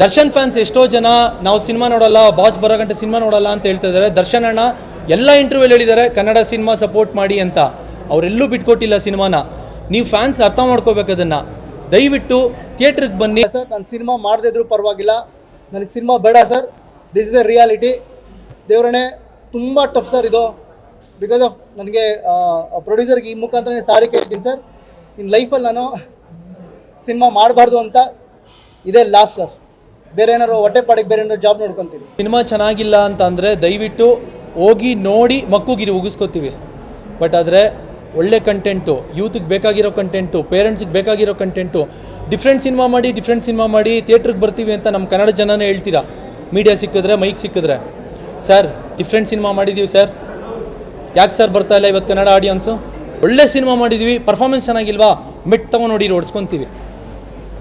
Darshan fans ಎಷ್ಟೋ ಜನ ನಾವು ಸಿನಿಮಾ ನೋಡಲ್ಲ, ಬಾಸ್ ಬರೋ ಗಂಟೆ ಸಿನಿಮಾ ನೋಡಲ್ಲ ಅಂತ ಹೇಳ್ತಾ ಇದ್ದಾರೆ. ದರ್ಶನ್ ಅಣ್ಣ ಎಲ್ಲ ಇಂಟರ್ವ್ಯೂ ಹೇಳಿದ್ದಾರೆ, ಕನ್ನಡ ಸಿನಿಮಾ ಸಪೋರ್ಟ್ ಮಾಡಿ ಅಂತ. ಅವರೆಲ್ಲೂ ಬಿಟ್ಕೊಟ್ಟಿಲ್ಲ ಸಿನಿಮಾನ. ನೀವು ಫ್ಯಾನ್ಸ್ ಅರ್ಥ ಮಾಡ್ಕೋಬೇಕು ಅದನ್ನ. ದಯವಿಟ್ಟು ಥಿಯೇಟ್ರಿಗೆ ಬನ್ನಿ. ಸರ್, ನಾನು ಸಿನಿಮಾ ಮಾಡದಿದ್ರು ಪರವಾಗಿಲ್ಲ. ನನಗೆ ಸಿನಿಮಾ ಬೇಡ sir. This is a reality ದೇವರಣೆ ತುಂಬ ಟಫ್ ಸರ್ ಇದು. ಬಿಕಾಸ್ ಆಫ್ ನನಗೆ ಪ್ರೊಡ್ಯೂಸರ್ಗೆ ಈ ಮುಖಾಂತರ ಸಾರಿ ಕೇಳ್ತೀನಿ ಸರ್. ಇನ್ ಲೈಫಲ್ಲಿ ನಾನು ಸಿನಿಮಾ ಮಾಡಬಾರ್ದು ಅಂತ ಇದೇ ಲಾಸ್ ಸರ್ ಬೇರೆ ಏನಾರು ಹೊಟ್ಟೆ ಪಾಡಿಗೆ ಬೇರೆ ಏನಾರು ಜಾಬ್ ನೋಡ್ಕೊತೀವಿ ಸಿನಿಮಾ ಚೆನ್ನಾಗಿಲ್ಲ ಅಂತ ಅಂದರೆ ದಯವಿಟ್ಟು ಹೋಗಿ ನೋಡಿ ಮಕ್ಕುಗಿರಿ ಉಗಿಸ್ಕೋತೀವಿ. ಬಟ್ ಆದರೆ ಒಳ್ಳೆ ಕಂಟೆಂಟು ಯೂತ್ಗೆ ಬೇಕಾಗಿರೋ ಕಂಟೆಂಟು ಪೇರೆಂಟ್ಸ್ಗೆ ಬೇಕಾಗಿರೋ ಕಂಟೆಂಟು ಡಿಫ್ರೆಂಟ್ ಸಿನಿಮಾ ಮಾಡಿ ಡಿಫ್ರೆಂಟ್ ಸಿನಿಮಾ ಮಾಡಿ ಥಿಯೇಟ್ರಿಗೆ ಬರ್ತೀವಿ ಅಂತ ನಮ್ಮ ಕನ್ನಡ ಜನನೇ ಹೇಳ್ತೀರಾ? ಮೀಡಿಯಾ ಸಿಕ್ಕಿದ್ರೆ ಮೈಕ್ ಸಿಕ್ಕಿದ್ರೆ. ಸರ್ ಡಿಫ್ರೆಂಟ್ ಸಿನಿಮಾ ಮಾಡಿದ್ದೀವಿ ಸರ್ ಯಾಕೆ ಸರ್ ಬರ್ತಾ ಇಲ್ಲ ಇವತ್ತು ಕನ್ನಡ ಆಡಿಯನ್ಸು ಒಳ್ಳೆ ಸಿನಿಮಾ ಮಾಡಿದ್ದೀವಿ ಪರ್ಫಾರ್ಮೆನ್ಸ್ ಚೆನ್ನಾಗಿಲ್ವಾ? ಮೆಟ್ ತಗೊಂಡು ನೋಡಿ ಓಡಿಸ್ಕೊತೀವಿ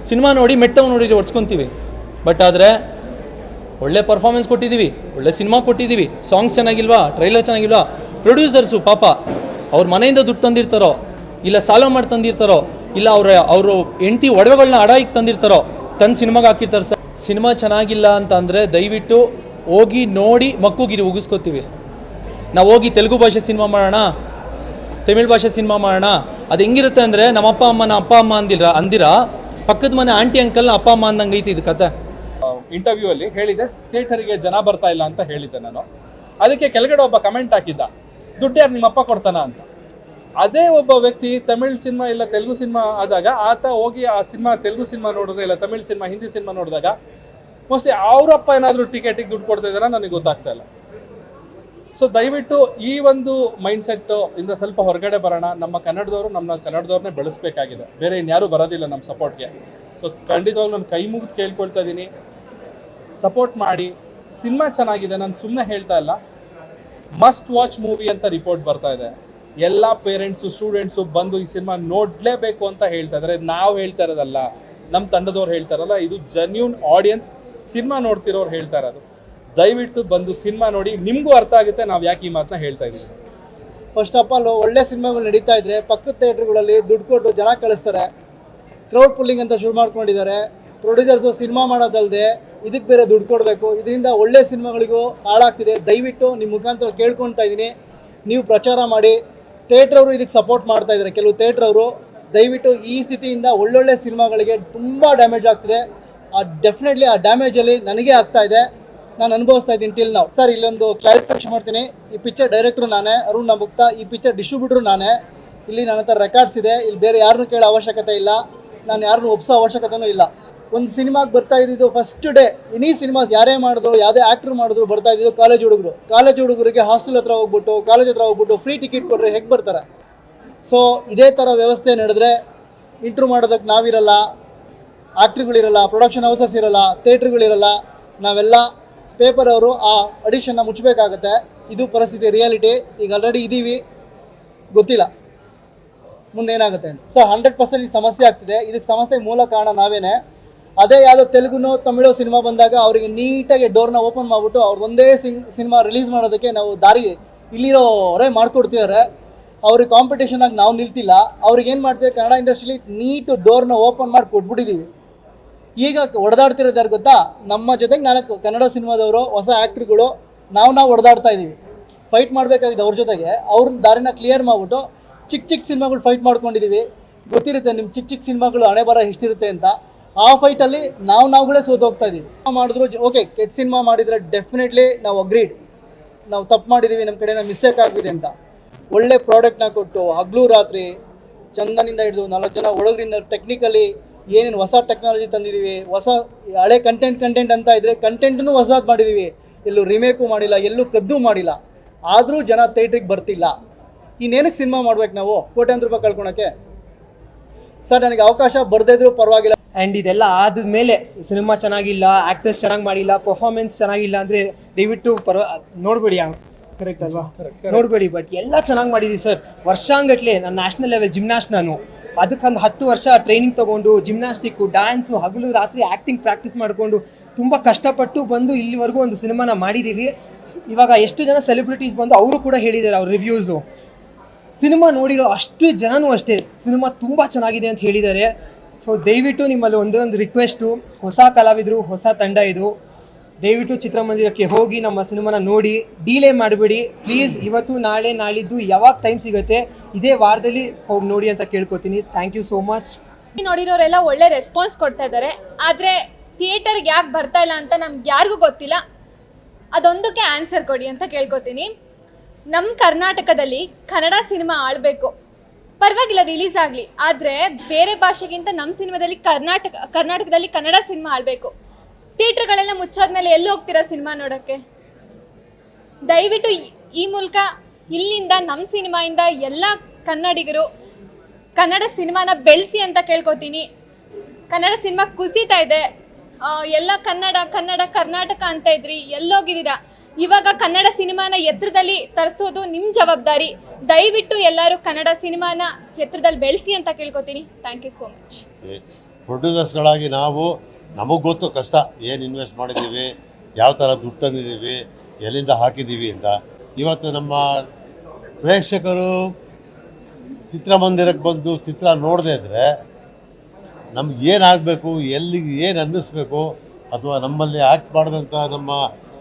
ಸಿನಿಮಾ ನೋಡಿ ಮೆಟ್ಟವು ನೋಡಿ ಓಡಿಸ್ಕೊತೀವಿ ಬಟ್ ಆದರೆ ಒಳ್ಳೆ ಪರ್ಫಾರ್ಮೆನ್ಸ್ ಕೊಟ್ಟಿದ್ದೀವಿ, ಒಳ್ಳೆ ಸಿನಿಮಾ ಕೊಟ್ಟಿದ್ದೀವಿ ಸಾಂಗ್ಸ್ ಚೆನ್ನಾಗಿಲ್ವಾ ಟ್ರೈಲರ್ ಚೆನ್ನಾಗಿಲ್ವಾ ಪ್ರೊಡ್ಯೂಸರ್ಸು ಪಾಪ ಅವ್ರ ಮನೆಯಿಂದ ದುಡ್ಡು ತಂದಿರ್ತಾರೋ, ಇಲ್ಲ ಸಾಲ ಮಾಡಿ ತಂದಿರ್ತಾರೋ, ಇಲ್ಲ ಅವರ, ಅವರು ಹೆಂಡತಿ ಒಡವೆಗಳನ್ನ ಅಡಾಯಿಗೆ ತಂದಿರ್ತಾರೋ, ತಂದು ಸಿನಿಮಾಗೆ ಹಾಕಿರ್ತಾರೆ ಸರ್. ಸಿನಿಮಾ ಚೆನ್ನಾಗಿಲ್ಲ ಅಂತ ಅಂದರೆ ದಯವಿಟ್ಟು ಹೋಗಿ ನೋಡಿ ಮಕ್ಕುಗಿರಿ ಉಗಿಸ್ಕೋತೀವಿ. ನಾವು ಹೋಗಿ ತೆಲುಗು ಭಾಷೆ ಸಿನಿಮಾ ಮಾಡೋಣ, ತಮಿಳ್ ಭಾಷೆ ಸಿನಿಮಾ ಮಾಡೋಣ, ಅದು ಹೆಂಗಿರುತ್ತೆ ಅಂದರೆ ನಮ್ಮ ಅಪ್ಪ ಅಮ್ಮ ನಮ್ಮ ಅಪ್ಪ ಅಮ್ಮ ಅಂದಿರ ಅಂದಿರ ಪಕ್ಕದ ಮನೆ ಆಂಟಿ ಅಂಕಲ್ ಅಪ್ಪ, ಅಮ್ಮ ಅಂದಂಗೆ ಐತಿ ಇದು ಕತೆ. ಇಂಟರ್ವ್ಯೂ ಅಲ್ಲಿ ಹೇಳಿದೆ ಥಿಯೇಟರ್ಗೆ ಜನ ಬರ್ತಾ ಇಲ್ಲ ಅಂತ ಹೇಳಿದ್ದೆ ನಾನು. ಅದಕ್ಕೆ ಕೆಳಗಡೆ ಒಬ್ಬ ಕಮೆಂಟ್ ಹಾಕಿದ್ದ, ದುಡ್ಡು ಯಾರು ನಿಮ್ಮಪ್ಪ ಕೊಡ್ತಾನ ಅಂತ? ಅದೇ ಒಬ್ಬ ವ್ಯಕ್ತಿ ತಮಿಳ್ ಸಿನಿಮಾ ಇಲ್ಲ ತೆಲುಗು ಸಿನಿಮಾ ಆದಾಗ, ಆತ ಹೋಗಿ ಆ ಸಿನಿಮಾ, ತೆಲುಗು ಸಿನಿಮಾ ನೋಡಿದ್ರೆ ಇಲ್ಲ ತಮಿಳ್ ಸಿನಿಮಾ, ಹಿಂದಿ ಸಿನಿಮಾ ನೋಡಿದಾಗ, ಮೋಸ್ಟ್ಲಿ ಅವರಪ್ಪ ಏನಾದರೂ ಟಿಕೆಟಿಗೆ ದುಡ್ಡು ಕೊಡ್ತಾ ಇದ್ದಾರಾ? ನನಗೆ ಗೊತ್ತಾಗ್ತಾ ಇಲ್ಲ. ಸೊ ದಯವಿಟ್ಟು ಈ ಒಂದು ಮೈಂಡ್ ಸೆಟ್ ಇಂದ ಸ್ವಲ್ಪ ಹೊರಗಡೆ ಬರೋಣ. ನಮ್ಮ ಕನ್ನಡದವರು ನಮ್ಮ ಕನ್ನಡದವ್ರನ್ನೇ ಬೆಳೆಸಬೇಕಾಗಿದೆ. ಬೇರೆ ಇನ್ಯಾರೂ ಬರೋದಿಲ್ಲ ನಮ್ಮ ಸಪೋರ್ಟ್ಗೆ ಸೊ ಖಂಡಿತವಾಗ್ಲೂ ನಾನು ಕೈ ಮುಗಿದು ಕೇಳ್ಕೊಳ್ತಾ ಇದ್ದೀನಿ ಸಪೋರ್ಟ್ ಮಾಡಿ. ಸಿನಿಮಾ ಚೆನ್ನಾಗಿದೆ. ನಾನು ಸುಮ್ಮನೆ ಹೇಳ್ತಾ ಇಲ್ಲ. ಮಸ್ಟ್ ವಾಚ್ ಮೂವಿ ಅಂತ ರಿಪೋರ್ಟ್ ಬರ್ತಾ ಇದೆ. ಎಲ್ಲ ಪೇರೆಂಟ್ಸು ಸ್ಟೂಡೆಂಟ್ಸು ಬಂದು ಈ ಸಿನಿಮಾ ನೋಡಲೇಬೇಕು ಅಂತ ಹೇಳ್ತಾ ಇದ್ದಾರೆ. ನಾವು ಹೇಳ್ತಾ ಇರೋದಲ್ಲ. ನಮ್ಮ ತಂಡದವ್ರು ಹೇಳ್ತಾರಲ್ಲ ಇದು ಜನ್ಯೂನ್ ಆಡಿಯನ್ಸ್ ಸಿನಿಮಾ ನೋಡ್ತಿರೋರು ಹೇಳ್ತಾ ಇರೋದು. ದಯವಿಟ್ಟು ಬಂದು ಸಿನಿಮಾ ನೋಡಿ, ನಿಮಗೂ ಅರ್ಥ ಆಗುತ್ತೆ, ನಾವು ಯಾಕೆ ಈ ಮಾತನ್ನ ಹೇಳ್ತಾ ಇದ್ದೀವಿ ಫಸ್ಟ್ ಆಫ್ ಆಲ್ ಒಳ್ಳೆ ಸಿನಿಮಾಗಳು ನಡೀತಾ ಇದ್ರೆ, ಪಕ್ಕದ ಥಿಯೇಟ್ರ್ಗಳಲ್ಲಿ ದುಡ್ಡು ಕೊಟ್ಟು ಜನ ಕಳಿಸ್ತಾರೆ. ಕ್ರೌಡ್ ಪುಲ್ಲಿಂಗ್ ಅಂತ ಶುರು ಮಾಡ್ಕೊಂಡಿದ್ದಾರೆ. ಪ್ರೊಡ್ಯೂಸರ್ಸು ಸಿನಿಮಾ ಮಾಡೋದಲ್ಲದೆ ಇದಕ್ಕೆ ಬೇರೆ ದುಡ್ಡು ಕೊಡಬೇಕು. ಇದರಿಂದ ಒಳ್ಳೆ ಸಿನಿಮಾಗಳಿಗೂ ಹಾಳಾಗ್ತಿದೆ. ದಯವಿಟ್ಟು ನಿಮ್ಮ ಮುಖಾಂತರ ಕೇಳ್ಕೊತಾ ಇದ್ದೀನಿ ನೀವು ಪ್ರಚಾರ ಮಾಡಿ. ಥಿಯೇಟ್ರವರು ಇದಕ್ಕೆ ಸಪೋರ್ಟ್ ಮಾಡ್ತಾ ಇದ್ದಾರೆ. ಕೆಲವು ಥಿಯೇಟ್ರವರು ದಯವಿಟ್ಟು ಈ ಸ್ಥಿತಿಯಿಂದ ಒಳ್ಳೊಳ್ಳೆ ಸಿನಿಮಾಗಳಿಗೆ ತುಂಬ ಡ್ಯಾಮೇಜ್ ಆಗ್ತಿದೆ. ಆ ಡೆಫಿನೆಟ್ಲಿ ಆ ಡ್ಯಾಮೇಜಲ್ಲಿ ನನಗೆ ಆಗ್ತಾಯಿದೆ ನಾನು ಅನುಭವಿಸ್ತಾ ಇದ್ದೀನಿ ಟಿಲ್ ನಾವು ಸರ್ ಇಲ್ಲೊಂದು ಕ್ಲಾರಿಫಿಕೇಶನ್ ಮಾಡ್ತೀನಿ. ಈ ಪಿಕ್ಚರ್ ಡೈರೆಕ್ಟ್ರು ನಾನೇ, ಅರುಣ್ ನಮುಕ್ತ ಈ ಪಿಕ್ಚರ್ ಡಿಸ್ಟ್ರಿಬ್ಯೂಟ್ರು ನಾನೇ. ಇಲ್ಲಿ ನನ್ನ ಹತ್ರ ರೆಕಾರ್ಡ್ಸ್ ಇದೆ. ಇಲ್ಲಿ ಬೇರೆ ಯಾರನ್ನೂ ಕೇಳೋ ಅವಶ್ಯಕತೆ ಇಲ್ಲ. ನಾನು ಯಾರನ್ನೂ ಒಪ್ಸೋ ಅವಶ್ಯಕತೆನೂ ಇಲ್ಲ. ಒಂದು ಸಿನಿಮಾಗೆ ಬರ್ತಾ ಇದ್ದಿದ್ದು ಫಸ್ಟ್ ಡೇ ಎನಿ ಸಿನಿಮಾಸ್ ಯಾರೇ ಮಾಡಿದ್ರು, ಯಾವುದೇ ಆ್ಯಕ್ಟ್ರ್ ಮಾಡಿದ್ರು ಬರ್ತಾ ಇದ್ದಿದ್ದು ಕಾಲೇಜ್ ಹುಡುಗರು. ಕಾಲೇಜ್ ಹುಡುಗರಿಗೆ ಹಾಸ್ಟೆಲ್ ಹತ್ರ ಹೋಗ್ಬಿಟ್ಟು ಕಾಲೇಜ್ ಹತ್ರ ಹೋಗ್ಬಿಟ್ಟು ಫ್ರೀ ಟಿಕೆಟ್ ಕೊಟ್ಟರೆ ಹೇಗೆ ಬರ್ತಾರೆ? ಸೊ ಇದೇ ಥರ ವ್ಯವಸ್ಥೆ ನಡೆದ್ರೆ ಇಂಟ್ರೂ ಮಾಡೋದಕ್ಕೆ ನಾವಿರಲ್ಲ. ಆ್ಯಕ್ಟ್ರ್ಗಳಿರಲ್ಲ ಪ್ರೊಡಕ್ಷನ್ ಹೌಸಸ್ ಇರಲ್ಲ ಥೇಟ್ರ್ಗಳಿರಲ್ಲ ನಾವೆಲ್ಲ ಪೇಪರ್ ಅವರು ಆ ಅಡಿಷನ್ನ ಮುಚ್ಚಬೇಕಾಗತ್ತೆ. ಇದು ಪರಿಸ್ಥಿತಿ ರಿಯಾಲಿಟಿ ಈಗ ಆಲ್ರೆಡಿ ಇದ್ದೀವಿ ಗೊತ್ತಿಲ್ಲ. ಮುಂದೆ ಏನಾಗುತ್ತೆ ಅಂತ. ಸೊ ಹಂಡ್ರೆಡ್ ಪರ್ಸೆಂಟ್ ಈ ಸಮಸ್ಯೆ ಆಗ್ತಿದೆ. ಇದಕ್ಕೆ ಸಮಸ್ಯೆ ಮೂಲ ಕಾರಣ ನಾವೇನೆ. ಅದೇ ಯಾವುದೋ ತೆಲುಗುನೋ ತಮಿಳು ಸಿನಿಮಾ ಬಂದಾಗ ಅವರಿಗೆ ನೀಟಾಗಿ ಡೋರ್ನ ಓಪನ್ ಮಾಡಿಬಿಟ್ಟು ಅವ್ರು ಒಂದೇ ಸಿನ್ ಸಿನಿಮಾ ರಿಲೀಸ್ ಮಾಡೋದಕ್ಕೆ ನಾವು ದಾರಿ ಇಲ್ಲಿರೋರೇ ಮಾಡ್ಕೊಡ್ತಿದ್ದಾರೆ ಅವ್ರಿಗೆ ಕಾಂಪಿಟೇಷನಾಗಿ ನಾವು ನಿಲ್ತಿಲ್ಲ. ಅವ್ರಿಗೆ ಏನು ಮಾಡ್ತೀವಿ ಕನ್ನಡ ಇಂಡಸ್ಟ್ರಿಲಿ ನೀಟು ಡೋರ್ನ ಓಪನ್ ಮಾಡಿ ಕೊಟ್ಬಿಟ್ಟಿದ್ದೀವಿ ಈಗ ಹೊಡೆದಾಡ್ತಿರೋದು ಯಾರು ಗೊತ್ತಾ? ನಮ್ಮ ಜೊತೆಗೆ ನಾಲ್ಕು ಕನ್ನಡ ಸಿನಿಮಾದವರು, ಹೊಸ ಆ್ಯಕ್ಟ್ರುಗಳು ನಾವು ನಾವು ಹೊಡೆದಾಡ್ತಾ ಇದ್ದೀವಿ ಫೈಟ್ ಮಾಡಬೇಕಾಗಿದೆ ಅವ್ರ ಜೊತೆಗೆ. ಅವ್ರ ದಾರಿನ ಕ್ಲಿಯರ್ ಮಾಡಿಬಿಟ್ಟು ಚಿಕ್ಕ ಚಿಕ್ಕ ಸಿನಿಮಾಗಳು ಫೈಟ್ ಮಾಡ್ಕೊಂಡಿದ್ದೀವಿ ಗೊತ್ತಿರುತ್ತೆ ನಿಮ್ಮ ಚಿಕ್ಕ ಚಿಕ್ಕ ಸಿನಿಮಾಗಳು ಹಣೆ ಬರ ಎಷ್ಟಿರುತ್ತೆ ಅಂತ. ಆ ಫೈಟಲ್ಲಿ ನಾವು ನಾವುಗಳೇ ಸೋತೋಗ್ತಾ ಇದ್ದೀವಿ ಮಾಡಿದ್ರು ಓಕೆ ಕೆಟ್ಟ ಸಿನಿಮಾ ಮಾಡಿದರೆ ಡೆಫಿನೆಟ್ಲಿ ನಾವು ಅಗ್ರೀಡ್ ನಾವು ತಪ್ಪು ಮಾಡಿದ್ದೀವಿ ನಮ್ಮ ಕಡೆಯಿಂದ ಮಿಸ್ಟೇಕ್ ಆಗಿದೆ ಅಂತ. ಒಳ್ಳೆ ಪ್ರಾಡಕ್ಟ್ನ ಕೊಟ್ಟು ಹಗಲು ರಾತ್ರಿ ಚಂದನಿಂದ ಹಿಡಿದು ನಾಲ್ಕು ಜನ ಒಳಗರಿಂದ ಟೆಕ್ನಿಕಲಿ ಏನೇನು ಹೊಸ ಟೆಕ್ನಾಲಜಿ ತಂದಿದ್ದೀವಿ ಹೊಸ ಹಳೆ ಕಂಟೆಂಟ್ ಕಂಟೆಂಟ್ ಅಂತ ಇದ್ದರೆ ಕಂಟೆಂಟನ್ನು ಹೊಸದು ಮಾಡಿದ್ದೀವಿ ಎಲ್ಲೂ ರಿಮೇಕು ಮಾಡಿಲ್ಲ ಎಲ್ಲೂ ಕದ್ದು ಮಾಡಿಲ್ಲ. ಆದರೂ ಜನ ಥೇಟ್ರಿಗೆ ಬರ್ತಿಲ್ಲ. ಇನ್ನೇನಕ್ಕೆ ಸಿನಿಮಾ ಮಾಡ್ಬೇಕು ನಾವು? ಕೋಟ್ಯಾಂತರ ರೂಪಾಯಿ ಕಳ್ಕೊಳಕ್ಕೆ? ಸರ್ ನನಗೆ ಅವಕಾಶ ಬರ್ದಿದ್ರು ಇದ್ರೂ ಪರವಾಗಿಲ್ಲ. ಆ್ಯಂಡ್ ಇದೆಲ್ಲ ಆದಮೇಲೆ ಸಿನಿಮಾ ಚೆನ್ನಾಗಿಲ್ಲ ಆ್ಯಕ್ಟರ್ಸ್ ಚೆನ್ನಾಗಿ ಮಾಡಿಲ್ಲ ಪರ್ಫಾರ್ಮೆನ್ಸ್ ಚೆನ್ನಾಗಿಲ್ಲ ಅಂದರೆ ದಯವಿಟ್ಟು ಪರ್ವ ನೋಡಬೇಡಿ ಕರೆಕ್ಟ್ ಅಲ್ವಾ? ನೋಡಬೇಡಿ ಬಟ್ ಎಲ್ಲ ಚೆನ್ನಾಗಿ ಮಾಡಿದ್ದೀವಿ ಸರ್. ವರ್ಷಾಂಗಟ್ಲೆ ನಾನು ನ್ಯಾಷನಲ್ ಲೆವೆಲ್ ಜಿಮ್ನಾಸ್ಟ್ ನಾನು. ಅದಕ್ಕೊಂದು ಹತ್ತು ವರ್ಷ ಟ್ರೈನಿಂಗ್ ತೊಗೊಂಡು ಜಿಮ್ನಾಸ್ಟಿಕ್ಕು ಡ್ಯಾನ್ಸು ಹಗಲು ರಾತ್ರಿ ಆ್ಯಕ್ಟಿಂಗ್ ಪ್ರಾಕ್ಟೀಸ್ ಮಾಡಿಕೊಂಡು ತುಂಬ ಕಷ್ಟಪಟ್ಟು ಬಂದು ಇಲ್ಲಿವರೆಗೂ ಒಂದು ಸಿನಿಮಾನ ಮಾಡಿದ್ದೀವಿ ಇವಾಗ ಎಷ್ಟು ಜನ ಸೆಲೆಬ್ರಿಟೀಸ್ ಬಂದು ಅವರು ಕೂಡ ಹೇಳಿದ್ದಾರೆ ಅವ್ರ ರಿವ್ಯೂಸು ಸಿನಿಮಾ ನೋಡಿರೋ ಅಷ್ಟು ಜನನೂ ಅಷ್ಟೇ, ಸಿನಿಮಾ ತುಂಬ ಚೆನ್ನಾಗಿದೆ ಅಂತ ಹೇಳಿದ್ದಾರೆ. ಸೊ ದಯವಿಟ್ಟು ನಿಮ್ಮಲ್ಲಿ ಒಂದೊಂದು ರಿಕ್ವೆಸ್ಟು ಹೊಸ ಕಲಾವಿದರು, ಹೊಸ ತಂಡ ಇದು. ದಯವಿಟ್ಟು ಚಿತ್ರಮಂದಿರಕ್ಕೆ ಹೋಗಿ ನಮ್ಮ ಸಿನಿಮಾನ ನೋಡಿ ಡೀಲೇ ಮಾಡಬೇಡಿ. ಪ್ಲೀಸ್ ಇವತ್ತು, ನಾಳೆ, ನಾಳಿದ್ದು ಯಾವಾಗ ಟೈಮ್ ಸಿಗುತ್ತೆ, ಇದೇ ವಾರದಲ್ಲಿ ಹೋಗಿ ನೋಡಿ ಅಂತ ಕೇಳ್ಕೊತೀನಿ. ಥ್ಯಾಂಕ್ ಯು ಸೋ ಮಚ್ ನೋಡಿರೋರೆಲ್ಲ ಒಳ್ಳೆ ರೆಸ್ಪಾನ್ಸ್ ಕೊಡ್ತಾ ಇದ್ದಾರೆ. ಆದರೆ ಥಿಯೇಟರ್ಗೆ ಯಾಕೆ ಬರ್ತಾ ಇಲ್ಲ ಅಂತ ನಮ್ಗೆ ಯಾರಿಗೂ ಗೊತ್ತಿಲ್ಲ. ಅದೊಂದಕ್ಕೆ ಆನ್ಸರ್ ಕೊಡಿ ಅಂತ ಕೇಳ್ಕೊತೀನಿ. ನಮ್ಮ ಕರ್ನಾಟಕದಲ್ಲಿ ಕನ್ನಡ ಸಿನಿಮಾ ಆಳಬೇಕು. ಪರವಾಗಿಲ್ಲ ರಿಲೀಸ್ ಆಗಲಿ. ಆದರೆ, ಬೇರೆ ಭಾಷೆಗಿಂತ ನಮ್ಮ ಸಿನಿಮಾದಲ್ಲಿ ಕರ್ನಾಟಕ, ಕರ್ನಾಟಕದಲ್ಲಿ ಕನ್ನಡ ಸಿನಿಮಾ ಆಳಬೇಕು. ಥಿಯೇಟ್ರ್ಗಳೆಲ್ಲ ಮುಚ್ಚಾದ್ಮೇಲೆ ಎಲ್ಲಿ ಹೋಗ್ತೀರಾ ಸಿನಿಮಾ ನೋಡೋಕ್ಕೆ? ದಯವಿಟ್ಟು ಈ- ಮೂಲಕ ಇಲ್ಲಿಂದ ನಮ್ಮ ಸಿನಿಮಾಯಿಂದ ಎಲ್ಲ ಕನ್ನಡಿಗರು ಕನ್ನಡ ಸಿನಿಮಾನ ಬೆಳೆಸಿ ಅಂತ ಕೇಳ್ಕೊತೀನಿ. ಕನ್ನಡ ಸಿನಿಮಾ ಕುಸಿತಾ ಇದೆ. ಎಲ್ಲ ಕನ್ನಡ ಕನ್ನಡ, ಕರ್ನಾಟಕ ಅಂತ ಇದ್ರಿ, ಎಲ್ಲೋಗಿದ್ದೀರಾ? ಇವಾಗ ಕನ್ನಡ ಸಿನಿಮಾನ ಎತ್ತರದಲ್ಲಿ ತರಿಸೋದು ನಿಮ್ಮ ಜವಾಬ್ದಾರಿ. ದಯವಿಟ್ಟು ಎಲ್ಲರೂ ಕನ್ನಡ ಸಿನಿಮಾನ ಎತ್ತರದಲ್ಲಿ ಬೆಳೆಸಿ ಅಂತ ಕೇಳ್ಕೊತೀನಿ. ಥ್ಯಾಂಕ್ ಯು ಸೋ ಮಚ್ ಪ್ರೊಡ್ಯೂಸರ್ಸ್ಗಳಾಗಿ ನಾವು ನಮಗೆ ಗೊತ್ತು ಕಷ್ಟ, ಏನು ಇನ್ವೆಸ್ಟ್ ಮಾಡಿದ್ದೀವಿ ಯಾವ ಥರ ದುಡ್ಡು ತಂದಿದ್ದೀವಿ ಎಲ್ಲಿಂದ ಹಾಕಿದ್ದೀವಿ ಅಂತ. ಇವತ್ತು ನಮ್ಮ ಪ್ರೇಕ್ಷಕರು ಚಿತ್ರಮಂದಿರಕ್ಕೆ ಬಂದು ಚಿತ್ರ ನೋಡದೇ ಇದ್ದರೆ ನಮ್ಗೆ ಏನಾಗಬೇಕು ಎಲ್ಲಿಗೆ ಏನು ಅನ್ನಿಸ್ಬೇಕು, ಅಥವಾ ನಮ್ಮಲ್ಲಿ ಆ್ಯಕ್ಟ್ ಮಾಡಿದಂಥ ನಮ್ಮ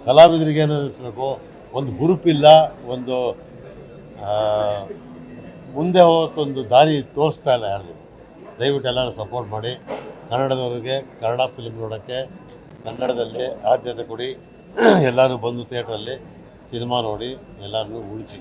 ಕಲಾವಿದರಿಗೆ ಏನು ಅನ್ನಿಸ್ಬೇಕು, ಒಂದು ಗುರುಪಿಲ್ಲ ಒಂದು ಮುಂದೆ ಹೋಗೋಕ್ಕೊಂದು ದಾರಿ ತೋರಿಸ್ತಾ ಇಲ್ಲ ಯಾರಿಗೂ. ದಯವಿಟ್ಟು ಎಲ್ಲರೂ ಸಪೋರ್ಟ್ ಮಾಡಿ. ಕನ್ನಡದವರಿಗೆ ಕನ್ನಡ ಫಿಲ್ಮ್ ನೋಡೋಕ್ಕೆ ಕನ್ನಡದಲ್ಲಿ ಆದ್ಯತೆ ಕೊಡಿ. ಎಲ್ಲರೂ ಬಂದು ಥಿಯೇಟ್ರಲ್ಲಿ ಸಿನಿಮಾ ನೋಡಿ ಎಲ್ಲರನ್ನೂ ಉಳಿಸಿ.